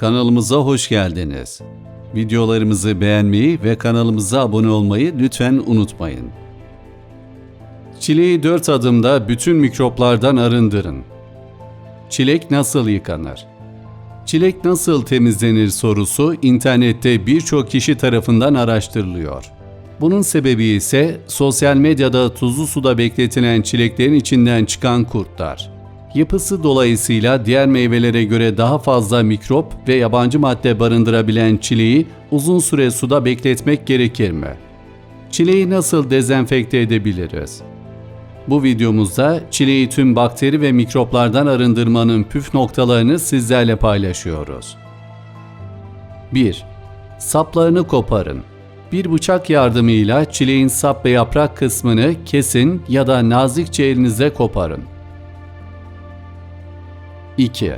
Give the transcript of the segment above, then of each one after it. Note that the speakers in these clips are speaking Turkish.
kanalımıza hoş geldiniz. Videolarımızı beğenmeyi ve kanalımıza abone olmayı lütfen unutmayın. Çileği 4 adımda bütün mikroplardan arındırın. Çilek nasıl yıkanır? Çilek nasıl temizlenir sorusu internette birçok kişi tarafından araştırılıyor. Bunun sebebi ise sosyal medyada tuzlu suda bekletilen çileklerin içinden çıkan kurtlar. Yapısı dolayısıyla diğer meyvelere göre daha fazla mikrop ve yabancı madde barındırabilen çileği uzun süre suda bekletmek gerekir mi? Çileği nasıl dezenfekte edebiliriz? Bu videomuzda çileği tüm bakteri ve mikroplardan arındırmanın püf noktalarını sizlerle paylaşıyoruz. 1. Saplarını koparın. Bir bıçak yardımıyla çileğin sap ve yaprak kısmını kesin ya da nazikçe elinize koparın. 2.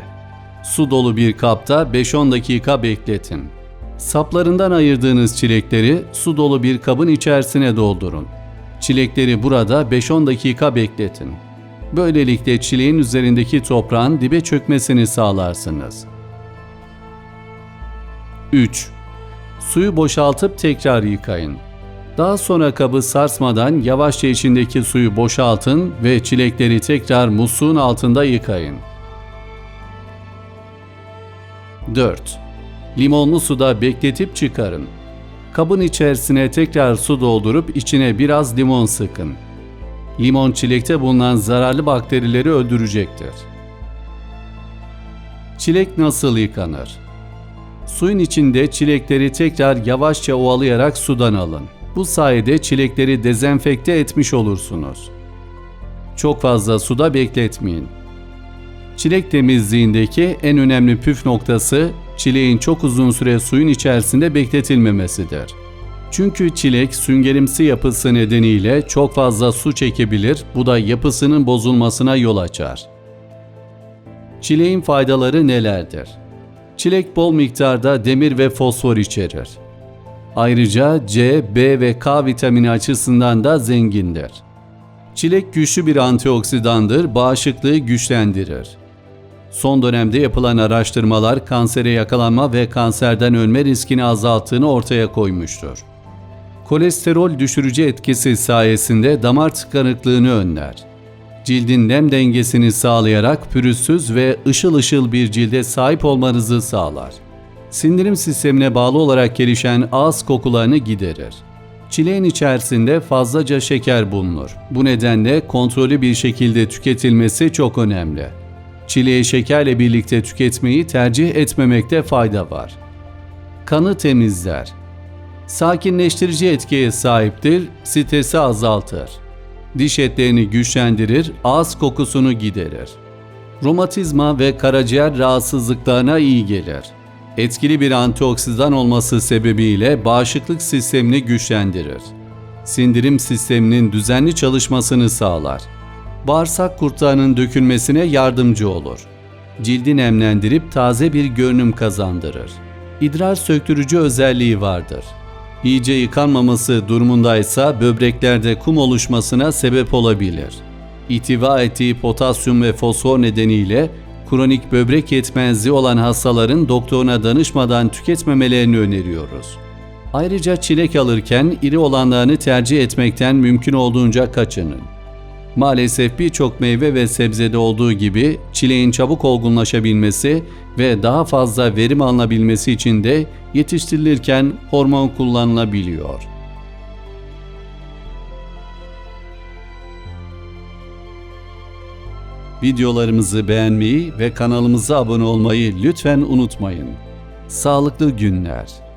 Su dolu bir kapta 5-10 dakika bekletin. Saplarından ayırdığınız çilekleri su dolu bir kabın içerisine doldurun. Çilekleri burada 5-10 dakika bekletin. Böylelikle çileğin üzerindeki toprağın dibe çökmesini sağlarsınız. 3. Suyu boşaltıp tekrar yıkayın. Daha sonra kabı sarsmadan yavaşça içindeki suyu boşaltın ve çilekleri tekrar musluğun altında yıkayın. 4. Limonlu suda bekletip çıkarın. Kabın içerisine tekrar su doldurup içine biraz limon sıkın. Limon çilekte bulunan zararlı bakterileri öldürecektir. Çilek nasıl yıkanır? Suyun içinde çilekleri tekrar yavaşça ovalayarak sudan alın. Bu sayede çilekleri dezenfekte etmiş olursunuz. Çok fazla suda bekletmeyin. Çilek temizliğindeki en önemli püf noktası çileğin çok uzun süre suyun içerisinde bekletilmemesidir. Çünkü çilek süngerimsi yapısı nedeniyle çok fazla su çekebilir, bu da yapısının bozulmasına yol açar. Çileğin faydaları nelerdir? Çilek bol miktarda demir ve fosfor içerir. Ayrıca C, B ve K vitamini açısından da zengindir. Çilek güçlü bir antioksidandır, bağışıklığı güçlendirir. Son dönemde yapılan araştırmalar kansere yakalanma ve kanserden ölme riskini azalttığını ortaya koymuştur. Kolesterol düşürücü etkisi sayesinde damar tıkanıklığını önler. Cildin nem dengesini sağlayarak pürüzsüz ve ışıl ışıl bir cilde sahip olmanızı sağlar. Sindirim sistemine bağlı olarak gelişen ağız kokularını giderir. Çileğin içerisinde fazlaca şeker bulunur. Bu nedenle kontrollü bir şekilde tüketilmesi çok önemli. Çileği şekerle birlikte tüketmeyi tercih etmemekte fayda var. Kanı temizler. Sakinleştirici etkiye sahiptir, stresi azaltır. Diş etlerini güçlendirir, ağız kokusunu giderir. Romatizma ve karaciğer rahatsızlıklarına iyi gelir. Etkili bir antioksidan olması sebebiyle bağışıklık sistemini güçlendirir. Sindirim sisteminin düzenli çalışmasını sağlar bağırsak kurtlarının dökülmesine yardımcı olur. Cildi nemlendirip taze bir görünüm kazandırır. İdrar söktürücü özelliği vardır. İyice yıkanmaması durumundaysa böbreklerde kum oluşmasına sebep olabilir. İhtiva ettiği potasyum ve fosfor nedeniyle kronik böbrek yetmezliği olan hastaların doktoruna danışmadan tüketmemelerini öneriyoruz. Ayrıca çilek alırken iri olanlarını tercih etmekten mümkün olduğunca kaçının. Maalesef birçok meyve ve sebzede olduğu gibi çileğin çabuk olgunlaşabilmesi ve daha fazla verim alınabilmesi için de yetiştirilirken hormon kullanılabiliyor. Videolarımızı beğenmeyi ve kanalımıza abone olmayı lütfen unutmayın. Sağlıklı günler.